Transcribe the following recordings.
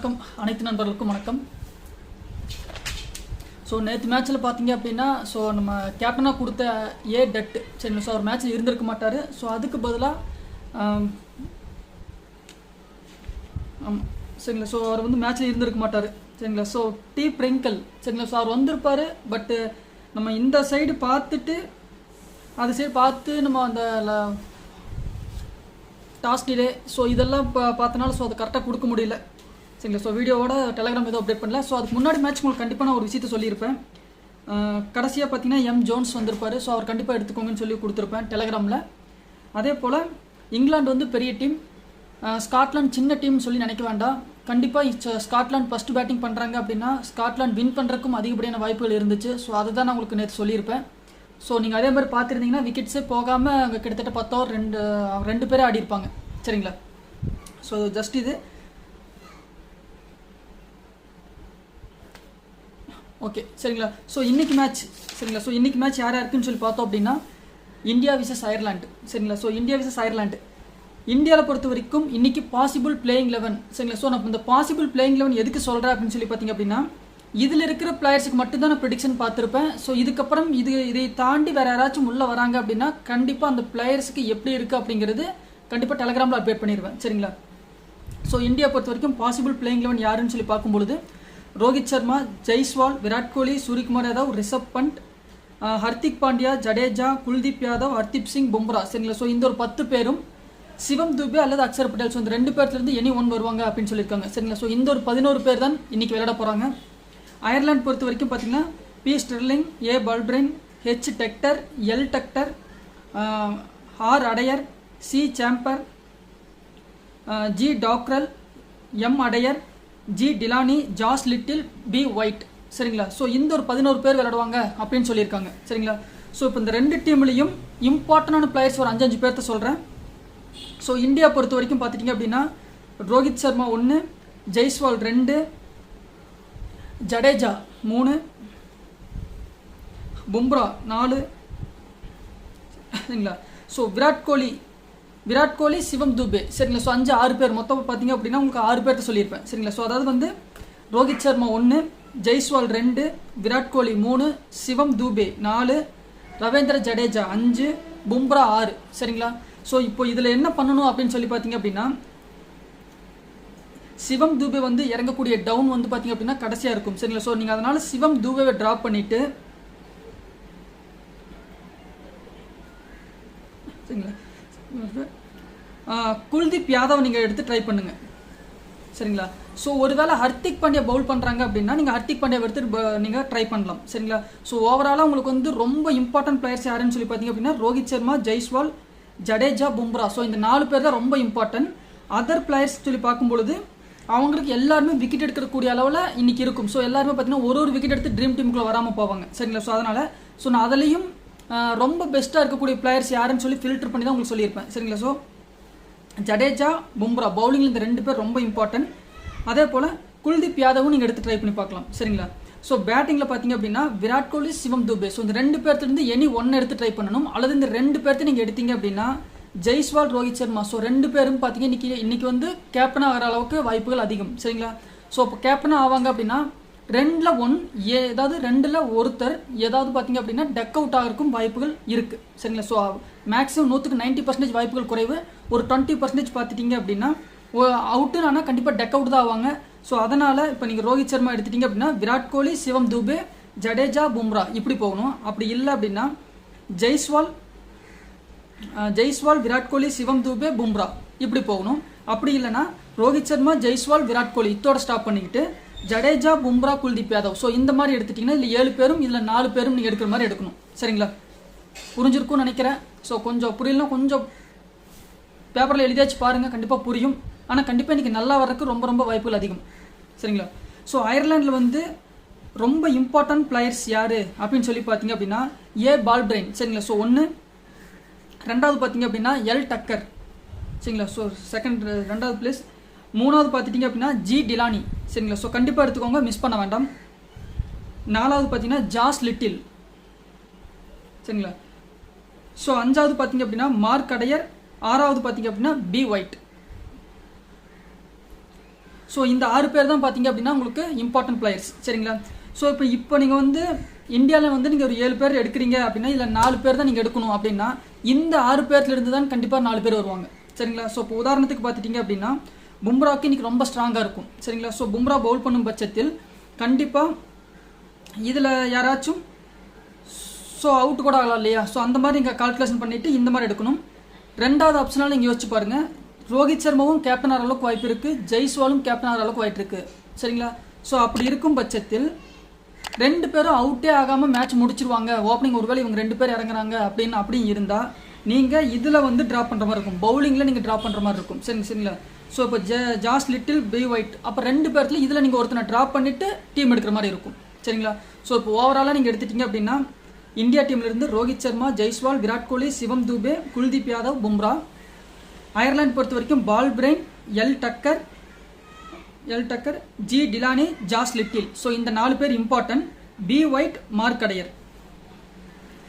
வணக்கம். அனைத்து நண்பர்களுக்கும் வணக்கம். ஸோ நேற்று மேட்ச்சில் பார்த்தீங்க அப்படின்னா ஸோ நம்ம கேப்டனாக கொடுத்த ஏ டெட் சரிங்களா ஸோ அவர் மேட்ச்சில் இருந்திருக்க மாட்டார். ஸோ அதுக்கு பதிலாக ஆமாம் சரிங்களா. ஸோ அவர் வந்து மேட்ச்சில் இருந்திருக்க மாட்டார். சரிங்களா? ஸோ டி பிரிங்கல் சரிங்களா? ஸோ அவர் வந்திருப்பார் பட்டு நம்ம இந்த சைடு பார்த்துட்டு அது சைடு பார்த்து நம்ம அந்த ல- டாஸ்க் டிலே ஸோ இதெல்லாம் பா பார்த்தனால ஸோ அதை கரெக்டாக கொடுக்க முடியல. சரிங்களா? ஸோ வீடியோவோட டெலகிராம் எதுவும் அப்டேட் பண்ணல. ஸோ அதுக்கு முன்னாடி மேட்ச் உங்களுக்கு கண்டிப்பாக நான் ஒரு விஷயத்த சொல்லியிருப்பேன். கடைசியாக பார்த்தீங்கன்னா எம் ஜோன்ஸ் வந்திருப்பார். ஸோ அவர் கண்டிப்பாக எடுத்துக்கோங்கன்னு சொல்லி கொடுத்துருப்பேன் டெலகிராமில் அதே போல் இங்கிலாந்து வந்து பெரிய டீம் ஸ்காட்லாண்ட் சின்ன டீம் சொல்லி நினைக்க வேண்டாம். கண்டிப்பாக ஸ்காட்லாண்ட் ஃபஸ்ட்டு பேட்டிங் பண்ணுறாங்க அப்படின்னா ஸ்காட்லாண்ட் வின் பண்ணுறதுக்கும் அதிகப்படியான வாய்ப்புகள் இருந்துச்சு. ஸோ அதை தான் நான் உங்களுக்கு நேற்று சொல்லியிருப்பேன். ஸோ நீங்கள் அதே மாதிரி பார்த்துருந்தீங்கன்னா விக்கெட்ஸே போகாமல் அங்கே கிட்டத்தட்ட பத்தோ ரெண்டு ரெண்டு பேரே ஆடி இருப்பாங்க சரிங்களா ஸோ ஜஸ்ட் இது. ஓகே சரிங்களா? ஸோ இன்னைக்கு மேட்ச் சரிங்களா? ஸோ இன்றைக்கி மேட்ச் யார் யாருக்குன்னு சொல்லி பார்த்தோம் அப்படின்னா இந்தியா விசஸ் அயர்லாண்டு சரிங்களா? ஸோ இந்தியா விசஸ் அயர்லாண்டு இந்தியாவில் பொறுத்த வரைக்கும் இன்னைக்கு பாசிபிள் பிளேயிங் லெவன் சரிங்களா? ஸோ நான் இந்த பாசிபிள் பிளேயிங் லெவன் எதுக்கு சொல்கிறேன் அப்படின்னு சொல்லி பார்த்தீங்க அப்படின்னா இதில் இருக்கிற பிளேயர்ஸுக்கு மட்டும்தான் நான் ப்ரிடிக்ஷன் பார்த்துருப்பேன். ஸோ இதுக்கப்புறம் இது இதை தாண்டி வேறு யாராச்சும் உள்ளே வராங்க அப்படின்னா கண்டிப்பாக அந்த பிளேயர்ஸுக்கு எப்படி இருக்குது அப்படிங்கிறது கண்டிப்பாக டெலகிராமில் அப்டேட் பண்ணிடுவேன் சரிங்களா? ஸோ இந்தியா பொறுத்த வரைக்கும் பாசிபிள் பிளேயிங் லெவன் யாருன்னு சொல்லி பார்க்கும்பொழுது ரோஹித் சர்மா ஜெய்ஸ்வால் விராட் கோலி சூரியகுமார் யாதவ் ரிஷப் பண்ட் ஹர்திக் பாண்டியா ஜடேஜா குல்தீப் யாதவ் ஹர்தீப் சிங் பும்ரா. சரிங்களா? ஸோ இந்த ஒரு பத்து பேரும் சிவம் துபே அல்லது அக்ஷர் பட்டேல். ஸோ இந்த ரெண்டு பேர்லேருந்து எனி ஒன் வருவாங்க அப்படின்னு சொல்லியிருக்காங்க. சரிங்களா? ஸோ இந்த ஒரு பதினோரு பேர் தான் இன்றைக்கி விளையாட போகிறாங்க அயர்லாந்து பொறுத்த வரைக்கும் பார்த்தீங்கன்னா P Stirling A Balbirnie H Tector L Tector R Adair C Campher G Dockrell M Adair G Delany Josh Little B White சரிங்களா? ஸோ இந்த ஒரு பதினோரு பேர் விளையாடுவாங்க அப்படின்னு சொல்லியிருக்காங்க. சரிங்களா? ஸோ இப்போ இந்த ரெண்டு டீம்லையும் இம்பார்ட்டண்டான பிளேயர்ஸ் ஒரு அஞ்சஞ்சு பேர்த்த சொல்கிறேன் ஸோ இந்தியா பொறுத்த வரைக்கும் பார்த்துட்டிங்க அப்படின்னா ரோஹித் சர்மா ஒன்று ஜெய்ஸ்வால் ரெண்டு ஜடேஜா மூணு பும்ரா நாலு. சரிங்களா? ஸோ விராட் கோலி விராட் கோலி சிவம் துபே. சரிங்களா? ஸோ அஞ்சு ஆறு பேர். மொத்தம் பார்த்தீங்க அப்படின்னா உங்களுக்கு ஆறு பேர்த்த சொல்லியிருப்பேன். சரிங்களா? ஸோ அதாவது வந்து ரோஹித் சர்மா ஒன்று ஜெய்ஸ்வால் ரெண்டு விராட் கோலி மூணு சிவம் தூபே நாலு ரவீந்திர ஜடேஜா அஞ்சு பும்ரா ஆறு. சரிங்களா? ஸோ இப்போ இதில் என்ன பண்ணணும் அப்படின்னு சொல்லி பார்த்தீங்க அப்படின்னா சிவம் தூபே வந்து இறங்கக்கூடிய டவுன் வந்து பார்த்தீங்க அப்படின்னா கடைசியாக இருக்கும். சரிங்களா? ஸோ நீங்கள் அதனால் சிவம் தூபேவை ட்ராப் பண்ணிவிட்டு சரிங்களா? குல்தீப் யாதவ் நீங்கள் எடுத்து ட்ரை பண்ணுங்க. சரிங்களா? ஸோ ஒருவேளை ஹர்திக் பாண்டியா பவுல் பண்ணுறாங்க அப்படின்னா நீங்கள் ஹர்திக் பாண்டியா எடுத்து நீங்கள் ட்ரை பண்ணலாம். சரிங்களா? ஸோ ஓவராலாக உங்களுக்கு வந்து ரொம்ப இம்பார்ட்டன்ட் பிளேயர்ஸ் யாருன்னு சொல்லி பார்த்தீங்க அப்படின்னா ரோஹித் சர்மா ஜெய்ஸ்வால் ஜடேஜா பும்ரா. ஸோ இந்த நாலு பேர் தான் ரொம்ப இம்பார்ட்டன்ட் அதர் பிளேயர்ஸ் சொல்லி பார்க்கும்பொழுது அவங்களுக்கு எல்லாருமே விக்கெட் எடுக்கக்கூடிய அளவில் இன்னைக்கு இருக்கும். ஸோ எல்லாருமே பார்த்தீங்கன்னா ஒரு ஒரு விக்கெட் எடுத்து ட்ரீம் டீமுக்குள்ள வராமல் போவாங்க. சரிங்களா? ஸோ அதனால் ஸோ நான் அதுலேயும் ரொம்ப பெஸ்ட்டாக இருக்கக்கூடிய பிளேயர்ஸ் யாருன்னு சொல்லி ஃபில்டர் பண்ணி தான் உங்களுக்கு சொல்லியிருப்பேன். சரிங்களா? ஸோ ஜடேஜா பும்ரா பவுலிங்கில் இந்த ரெண்டு பேர் ரொம்ப இம்பார்ட்டன்ட் அதே போல் குல்தீப் யாதவும் நீங்கள் எடுத்து ட்ரை பண்ணி பார்க்கலாம். சரிங்களா? ஸோ பேட்டிங்கில் பார்த்தீங்க அப்படின்னா விராட் கோலி சிவம் துபே. ஸோ இந்த ரெண்டு பேர்த்துலேருந்து எனி ஒன்று எடுத்து ட்ரை பண்ணணும். அல்லது இந்த ரெண்டு பேர்த்து நீங்கள் எடுத்தீங்க அப்படின்னா ஜெய்ஸ்வால் ரோஹித் சர்மா. ஸோ ரெண்டு பேரும் பார்த்தீங்க இன்னைக்கு இன்னைக்கு வந்து கேப்டன் ஆகிற அளவுக்கு வாய்ப்புகள் அதிகம். சரிங்களா? ஸோ இப்போ கேப்டன் ஆவாங்க அப்படின்னா ரெண்டில் ஒன் ஏதாவது ரெண்டில் ஒருத்தர் ஏதாவது பார்த்தீங்க அப்படின்னா டக் அவுட் ஆகிறதுக்கும் வாய்ப்புகள் இருக்குது சரிங்களா? ஸோ மேக்ஸிமம் நூற்றுக்கு நைன்ட்டி பர்சன்டேஜ் வாய்ப்புகள் குறைவு. ஒரு டுவெண்ட்டி பர்சன்டேஜ் பார்த்துட்டிங்க அப்படின்னா அவுட்டுன்னு ஆனால் கண்டிப்பாக டெக் அவுட் தான் ஆவாங்க. ஸோ அதனால் இப்போ நீங்கள் ரோஹித் சர்மா எடுத்துட்டீங்க அப்படின்னா விராட் கோலி சிவம் துபே ஜடேஜா பும்ரா இப்படி போகணும். அப்படி இல்லை அப்படின்னா ஜெய்ஸ்வால் ஜெய்ஸ்வால் விராட் கோலி சிவம் துபே பும்ரா இப்படி போகணும். அப்படி இல்லைன்னா ரோஹித் சர்மா ஜெய்ஸ்வால் விராட் கோலி இத்தோட ஸ்டாப் பண்ணிக்கிட்டு ஜடேஜா பும்ரா குல்தீப் யாதவ். ஸோ இந்த மாதிரி எடுத்துட்டிங்கன்னா இல்லை ஏழு பேரும் இதில் நாலு பேரும் நீங்கள் எடுக்கிற மாதிரி எடுக்கணும். சரிங்களா? புரிஞ்சிருக்கும்னு நினைக்கிறேன். ஸோ கொஞ்சம் புரியலனா கொஞ்சம் பேப்பரில் எழுதியாச்சு பாருங்கள் கண்டிப்பாக புரியும். ஆனால் கண்டிப்பாக இன்றைக்கி நல்லா வர்றதுக்கு ரொம்ப ரொம்ப வாய்ப்புகள் அதிகம். சரிங்களா? ஸோ அயர்லாண்டில் வந்து ரொம்ப இம்பார்ட்டன்ட் பிளேயர்ஸ் யார்? அப்படின்னு சொல்லி பார்த்தீங்க அப்படின்னா ஏ பால் பிரெயின் சரிங்களா? ஸோ ஒன்று ரெண்டாவது பார்த்தீங்க அப்படின்னா எல் டக்கர் சரிங்களா? ஸோ செகண்ட் ரெண்டாவது பிளேஸ் மூணாவது பார்த்துட்டிங்க அப்படின்னா ஜி டிலானி சரிங்களா? ஸோ கண்டிப்பாக எடுத்துக்கோங்க. மிஸ் பண்ண வேண்டாம். நாலாவது பார்த்தீங்கன்னா ஜாஸ் லிட்டில் சரிங்களா? ஸோ அஞ்சாவது பார்த்தீங்க அப்படின்னா மார்க் அடையர். ஆறாவது பார்த்தீங்க அப்படின்னா பி ஒயிட் ஸோ இந்த ஆறு பேர் தான் பார்த்தீங்க அப்படின்னா உங்களுக்கு இம்பார்ட்டன்ட் பிளேயர்ஸ் சரிங்களா? ஸோ இப்போ இப்போ நீங்கள் வந்து இந்தியாவில் வந்து நீங்கள் ஒரு ஏழு பேர் எடுக்கிறீங்க அப்படின்னா இல்லை நாலு பேர் தான் நீங்கள் எடுக்கணும் அப்படின்னா இந்த ஆறு பேர்லேருந்து தான் கண்டிப்பாக நாலு பேர் வருவாங்க. சரிங்களா? ஸோ இப்போ உதாரணத்துக்கு பார்த்துட்டிங்க அப்படின்னா பும்ராவுக்கு இன்னைக்கு ரொம்ப ஸ்ட்ராங்காக இருக்கும். சரிங்களா? ஸோ பும்ரா பவுல் பண்ணும் பட்சத்தில் கண்டிப்பாக இதில் யாராச்சும் ஸோ அவுட் கூட ஆகலாம் இல்லையா? ஸோ அந்த மாதிரி நீங்கள் கால்குலேஷன் பண்ணிவிட்டு இந்த மாதிரி எடுக்கணும். ரெண்டாவது ஆப்ஷனால் நீங்கள் யோசிச்சு பாருங்கள் ரோஹித் சர்மாவும் கேப்டன் ஆகிற அளவுக்கு வாய்ப்பு இருக்குது ஜெய்ஸ்வாலும் கேப்டன் ஆகிற அளவுக்கு வாய்ப்பு இருக்குது சரிங்களா? ஸோ அப்படி இருக்கும் பட்சத்தில் ரெண்டு பேரும் அவுட்டே ஆகாமல் மேட்ச் முடிச்சிருவாங்க. ஓப்பனிங் ஒருவேளை இவங்க ரெண்டு பேர் இறங்குறாங்க அப்படின்னு அப்படி இருந்தால் நீங்கள் இதில் வந்து ட்ரா பண்ணுற மாதிரி இருக்கும். பவுலிங்கில் நீங்கள் ட்ராப் பண்ணுற மாதிரி இருக்கும். சரிங்க சரிங்களா? ஸோ இப்போ ஜ ஜாஸ் லிட்டில் பி ஒயிட். அப்போ ரெண்டு பேர்த்துல இதில் நீங்கள் ஒருத்தனை ட்ராப் பண்ணிவிட்டு டீம் எடுக்கிற மாதிரி இருக்கும். சரிங்களா? ஸோ இப்போ ஓவராலாக நீங்கள் எடுத்துட்டீங்க அப்படின்னா இந்தியா டீம்லேருந்து ரோஹித் சர்மா ஜெய்ஸ்வால் விராட் கோலி சிவம் தூபே குல்தீப் யாதவ் பும்ரா. அயர்லாந்து பொறுத்த வரைக்கும் Balbirnie L Tucker L Tucker G Delany Josh Little. So இந்த நாலு பேர் important B White Mark Adair.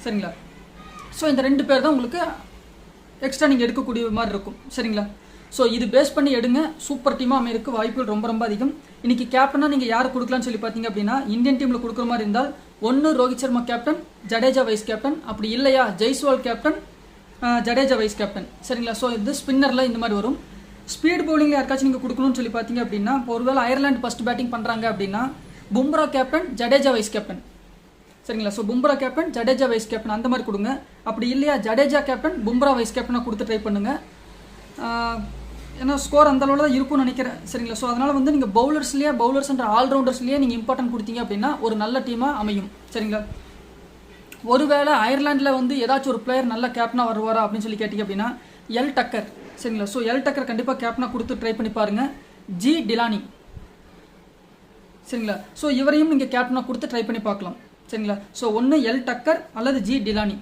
சரிங்களா? ஸோ இந்த ரெண்டு பேர் தான் உங்களுக்கு எக்ஸ்ட்ரா நீங்கள் எடுக்கக்கூடிய மாதிரி இருக்கும். சரிங்களா? ஸோ இது பேஸ் பண்ணி எடுங்க. சூப்பர் டீமாக அமையிறதுக்கு வாய்ப்புகள் ரொம்ப ரொம்ப அதிகம். இன்னைக்கு கேப்டனாக நீங்கள் யார் கொடுக்கலாம்னு சொல்லி பார்த்தீங்க அப்படின்னா இந்தியன் டீமில் கொடுக்குற மாதிரி இருந்தால் ஒன்று Rohit Sharma captain Jadeja vice captain அப்படி இல்லையா Jaiswal captain Jadeja vice captain சரிங்களா? ஸோ இது ஸ்பின்னரில் இந்த மாதிரி வரும். ஸ்பீட் பவுலிங்கில் யாருக்காச்சும் நீங்கள் கொடுக்கணும்னு சொல்லி பார்த்தீங்க அப்படின்னா இப்போ ஒருவேளை அயர்லாந்து ஃபஸ்ட் பேட்டிங் பண்ணுறாங்க அப்படின்னா Bumrah captain Jadeja vice captain சரிங்களா? So Bumrah captain Jadeja vice captain அந்த மாதிரி கொடுங்க. அப்படி இல்லையா ஜடேஜா கேப்டன் பும்ரா வைஸ் கேப்டனாக கொடுத்து ட்ரை பண்ணுங்கள் ஏன்னா ஸ்கோர் அந்த அளவில் தான் இருக்கும்னு நினைக்கிறேன். சரிங்களா? ஸோ அதனால் வந்து நீங்கள் பவுலர்ஸ்லேயே பவுலர்ஸ்ன்ற ஆல்ரவுண்டர்ஸ்லேயே நீங்கள் இம்பார்ட்டன்ட் கொடுத்தீங்க அப்படின்னா ஒரு நல்ல டீமாக அமையும். சரிங்களா? ஒருவேளை அயர்லாண்டில் வந்து ஏதாச்சும் ஒரு பிளேயர் நல்ல கேப்டனாக வருவாரா அப்படின்னு சொல்லி கேட்டிங்க அப்படின்னா எல் டக்கர் சரிங்களா? ஸோ எல் டக்கர் கண்டிப்பாக கேப்டனாக கொடுத்து ட்ரை பண்ணி பாருங்கள் ஜி டிலானி சரிங்களா? ஸோ இவரையும் நீங்கள் கேப்டனாக கொடுத்து ட்ரை பண்ணி பார்க்கலாம். சரிங்களா? ஸோ ஒன்று எல் டக்கர் அல்லது ஜி டிலானி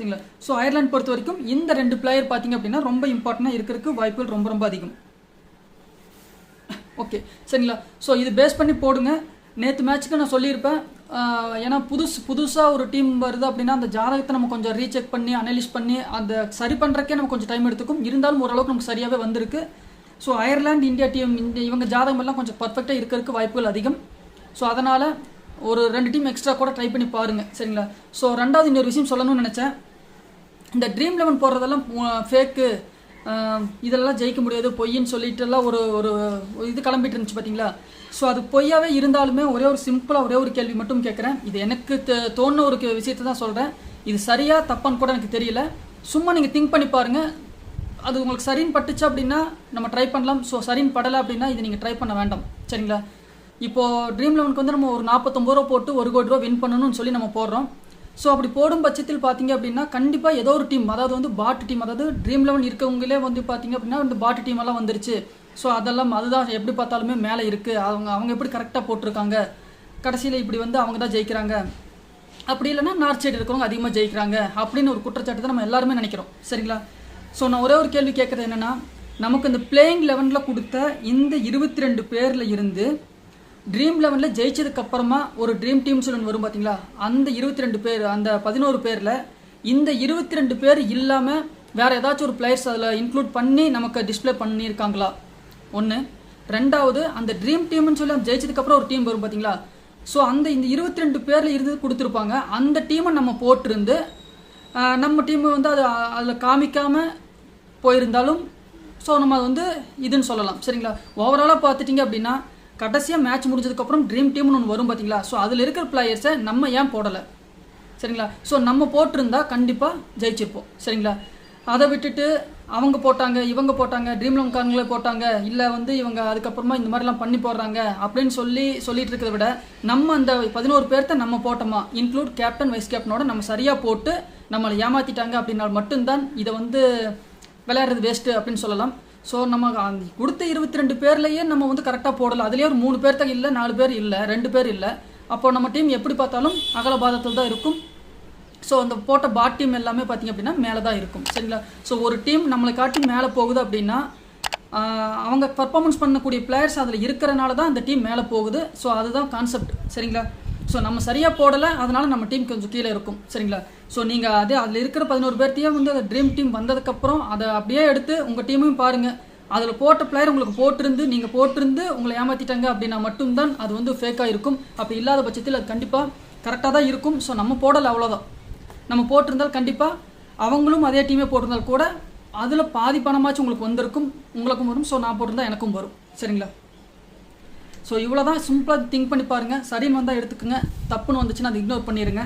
சரிங்களா? ஸோ அயர்லாந்து பொறுத்த வரைக்கும் இந்த ரெண்டு பிளேயர் பார்த்தீங்க அப்படின்னா ரொம்ப இம்பார்ட்டண்டாக இருக்கிறதுக்கு வாய்ப்புகள் ரொம்ப ரொம்ப அதிகம். ஓகே சரிங்களா? ஸோ இது பேஸ் பண்ணி போடுங்க. நேற்று மேட்ச்சுக்கு நான் சொல்லியிருப்பேன். ஏன்னா புதுசு புதுசாக ஒரு டீம் வருது அப்படின்னா அந்த ஜாதகத்தை நம்ம கொஞ்சம் ரீசெக் பண்ணி அனலிஸ் பண்ணி அந்த சரி பண்ணுறக்கே நம்ம கொஞ்சம் டைம் எடுத்துக்கும். இருந்தாலும் ஓரளவுக்கு நமக்கு சரியாகவே வந்திருக்கு. ஸோ அயர்லாந்து இந்தியா டீம் இந்த இவங்க ஜாதகம் எல்லாம் கொஞ்சம் பர்ஃபெக்டாக இருக்கிறதுக்கு வாய்ப்புகள் அதிகம். ஸோ அதனால் ஒரு ரெண்டு டீம் எக்ஸ்ட்ரா கூட ட்ரை பண்ணி பாருங்கள் சரிங்களா? ஸோ ரெண்டாவது இன்னொரு விஷயம் சொல்லணும்னு நினச்சேன். இந்த ட்ரீம் லெவன் போடுறதெல்லாம் ஃபேக்கு இதெல்லாம் ஜெயிக்க முடியாது பொய்ன்னு சொல்லிட்டு எல்லாம் ஒரு ஒரு இது கிளம்பிட்டு இருந்துச்சு பார்த்தீங்களா ஸோ அது பொய்யாவே இருந்தாலுமே ஒரே ஒரு சிம்பிளாக ஒரே ஒரு கேள்வி மட்டும் கேட்குறேன். இது எனக்கு தெ- தோணுன ஒரு விஷயத்தை தான் சொல்கிறேன் இது சரியாக தப்பான்னு கூட எனக்கு தெரியல. சும்மா நீங்கள் திங்க் பண்ணி பாருங்கள் அது உங்களுக்கு சரின்னு பட்டுச்சு அப்படின்னா நம்ம ட்ரை பண்ணலாம். ஸோ சரின்னு படலை அப்படின்னா இது நீங்கள் ட்ரை பண்ண வேண்டாம். சரிங்களா? இப்போ ட்ரீம் லெவனுக்கு வந்து நம்ம ஒரு நாற்பத்தொம்பது ரூபா போட்டு ஒரு கோடி ரூபா வின் பண்ணணும்னு சொல்லி நம்ம போடுறோம். ஸோ அப்படி போடும் பட்சத்தில் பார்த்தீங்க அப்படின்னா கண்டிப்பாக ஏதோ ஒரு டீம் அதாவது வந்து பாட் டீம் அதாவது ட்ரீம் லெவன் இருக்கவங்களே வந்து பார்த்தீங்க அப்படின்னா இந்த பாட் டீம் எல்லாம் வந்துருச்சு. ஸோ அதெல்லாம் அதுதான் எப்படி பார்த்தாலுமே மேலே இருக்குது அவங்க அவங்க எப்படி கரெக்டாக போட்டிருக்காங்க? கடைசியில் இப்படி வந்து அவங்க தான் ஜெயிக்கிறாங்க. அப்படி இல்லைன்னா நார்த் சைடு இருக்கிறவங்க அதிகமாக ஜெயிக்கிறாங்க அப்படின்னு ஒரு குற்றச்சாட்டு தான் நம்ம எல்லாருமே நினைக்கிறோம். சரிங்களா? ஸோ நான் ஒரே ஒரு கேள்வி கேட்குறது என்னென்னா நமக்கு இந்த பிளேயிங் லெவனில் கொடுத்த இந்த இருபத்தி ரெண்டு பேரில் இருந்து ட்ரீம் லெவனில் ஜெயிச்சதுக்கு அப்புறமா ஒரு ட்ரீம் டீம் சொல்லி வரும் பார்த்தீங்களா அந்த இருபத்தி ரெண்டு பேர் அந்த பதினோரு பேரில் இந்த இருபத்தி ரெண்டு பேர் இல்லாமல் வேற ஏதாச்சும் ஒரு பிளேயர்ஸ் அதில் இன்க்ளூட் பண்ணி நமக்கு டிஸ்ப்ளே பண்ணியிருக்காங்களா? ஒன்று ரெண்டாவது அந்த ட்ரீம் டீம்னு சொல்லி அந்த ஜெயிச்சதுக்கப்புறம் ஒரு டீம் வரும் பார்த்தீங்களா ஸோ அந்த இந்த இருபத்தி ரெண்டு பேரில் இருந்து கொடுத்துருப்பாங்க. அந்த டீமை நம்ம போட்டிருந்து நம்ம டீம் வந்து அது அதில் காமிக்காமல் போயிருந்தாலும் ஸோ நம்ம அது வந்து இதுன்னு சொல்லலாம். சரிங்களா? ஓவராலாக பார்த்துட்டிங்க அப்படின்னா கடைசியாக மேட்ச் முடிஞ்சதுக்கப்புறம் ட்ரீம் டீம்னு ஒன்று வரும் பார்த்தீங்களா ஸோ அதில் இருக்கிற பிளேயர்ஸை நம்ம ஏன் போடலை? சரிங்களா? ஸோ நம்ம போட்டிருந்தா கண்டிப்பாக ஜெயிச்சிருப்போம். சரிங்களா? அதை விட்டுட்டு அவங்க போட்டாங்க இவங்க போட்டாங்க ட்ரீம் லோன்காரங்களே போட்டாங்க இல்லை வந்து இவங்க அதுக்கப்புறமா இந்த மாதிரிலாம் பண்ணி போடுறாங்க அப்படின்னு சொல்லி சொல்லிட்டு இருக்கிறத விட நம்ம அந்த பதினோரு பேர்த்த நம்ம போட்டோமா? இன்க்ளூட் கேப்டன் வைஸ் கேப்டனோட நம்ம சரியாக போட்டு நம்மளை ஏமாற்றிட்டாங்க அப்படின்னால் மட்டும்தான் இதை வந்து விளையாடுறது வேஸ்ட்டு அப்படின்னு சொல்லலாம். ஸோ நம்ம அந்த கொடுத்த இருபத்தி ரெண்டு பேர்லேயே நம்ம வந்து கரெக்டாக போடலாம் அதுலேயே ஒரு மூணு பேர் இல்லை நாலு பேர் இல்லை ரெண்டு பேர் இல்லை. அப்போ நம்ம டீம் எப்படி பார்த்தாலும் அகலபாதத்தில் தான் இருக்கும். ஸோ அந்த போட்ட பாட் டீம் எல்லாமே பார்த்தீங்க அப்படின்னா மேலே தான் இருக்கும். சரிங்களா? ஸோ ஒரு டீம் நம்மளை காட்டி மேலே போகுது அப்படின்னா அவங்க பர்ஃபார்மன்ஸ் பண்ணக்கூடிய பிளேயர்ஸ் அதில் இருக்கிறனால தான் அந்த டீம் மேலே போகுது. ஸோ அதுதான் கான்செப்ட் சரிங்களா? ஸோ நம்ம சரியாக போடலை அதனால் நம்ம டீம் கொஞ்சம் கீழே இருக்கும். சரிங்களா? ஸோ நீங்கள் அதே அதில் இருக்கிற பதினோரு பேர்த்தையும் வந்து அந்த ட்ரீம் டீம் வந்ததுக்கப்புறம் அதை அப்படியே எடுத்து உங்கள் டீமையும் பாருங்கள் அதில் போட்ட பிளேயர் உங்களுக்கு போட்டிருந்து நீங்கள் போட்டிருந்து உங்களை ஏமாற்றிட்டாங்க அப்படின்னா மட்டும்தான் அது வந்து ஃபேக்காக இருக்கும். அப்படி இல்லாத பட்சத்தில் அது கண்டிப்பாக கரெக்டாக தான் இருக்கும். ஸோ நம்ம போடலை அவ்வளோதான் நம்ம போட்டிருந்தால் கண்டிப்பாக அவங்களும் அதே டீமே போட்டிருந்தால் கூட அதில் பாதி பணமாச்சும் உங்களுக்கு வந்திருக்கும். உங்களுக்கும் வரும். ஸோ நான் போட்டிருந்தால் எனக்கும் வரும். சரிங்களா? ஸோ இவ்வளோ தான் சிம்பிளாக திங்க் பண்ணி பாருங்கள் சரின்னு வந்தால் எடுத்துக்கோங்க. தப்புன்னு வந்துச்சுன்னா அதை இக்னோர் பண்ணிடுங்க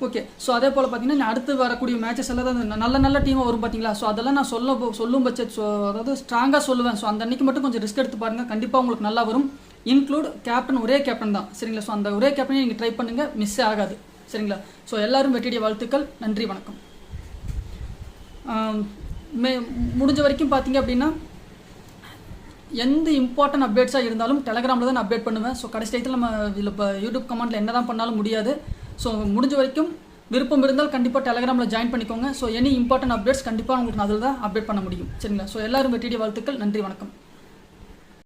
ஓகே ஸோ அதே போல் பார்த்தீங்கன்னா அடுத்து வரக்கூடிய மேட்சஸ் எல்லாம் தான் நல்ல நல்ல டீமாக வரும் பார்த்தீங்களா ஸோ அதெல்லாம் நான் சொல்ல போ- சொல்லும் பட்ச ஸோ அதாவது ஸ்ட்ராங்காக சொல்லுவேன். ஸோ அந்த அன்றைக்கி மட்டும் கொஞ்சம் ரிஸ்க் எடுத்து பாருங்கள் கண்டிப்பாக உங்களுக்கு நல்லா வரும். இன்க்ளூட் கேப்டன் ஒரே கேப்டன் தான். சரிங்களா? ஸோ அந்த ஒரே கேப்டனே நீங்கள் ட்ரை பண்ணுங்கள் மிஸ் ஆகாது. சரிங்களா? ஸோ எல்லோரும் வெற்றிடைய வாழ்த்துக்கள். நன்றி வணக்கம். மே முடிஞ்ச வரைக்கும் பார்த்தீங்க அப்படின்னா எந்த இம்பார்ட்டன்ட் அப்டேட்ஸாக இருந்தாலும் டெலகிராமில் தான் அப்டேட் பண்ணுவேன். ஸோ கடைசி டயத்தில் நம்ம இதில் இப்போ யூடியூப் கமெண்ட்டில் என்ன தான் பண்ணாலும் முடியாது. ஸோ முடிஞ்ச வரைக்கும் விருப்பம் இருந்தால் கண்டிப்பாக டெலகிராமில் ஜாயின் பண்ணிக்கோங்க. ஸோ எனி இம்பார்ட்டன்ட் அப்டேட்ஸ் கண்டிப்பாக உங்களுக்கு நான் அதில் தான் அப்டேட் பண்ண முடியும். சரிங்களா? ஸோ எல்லாரும் வெற்றிடைய வாழ்த்துக்கள். நன்றி வணக்கம்.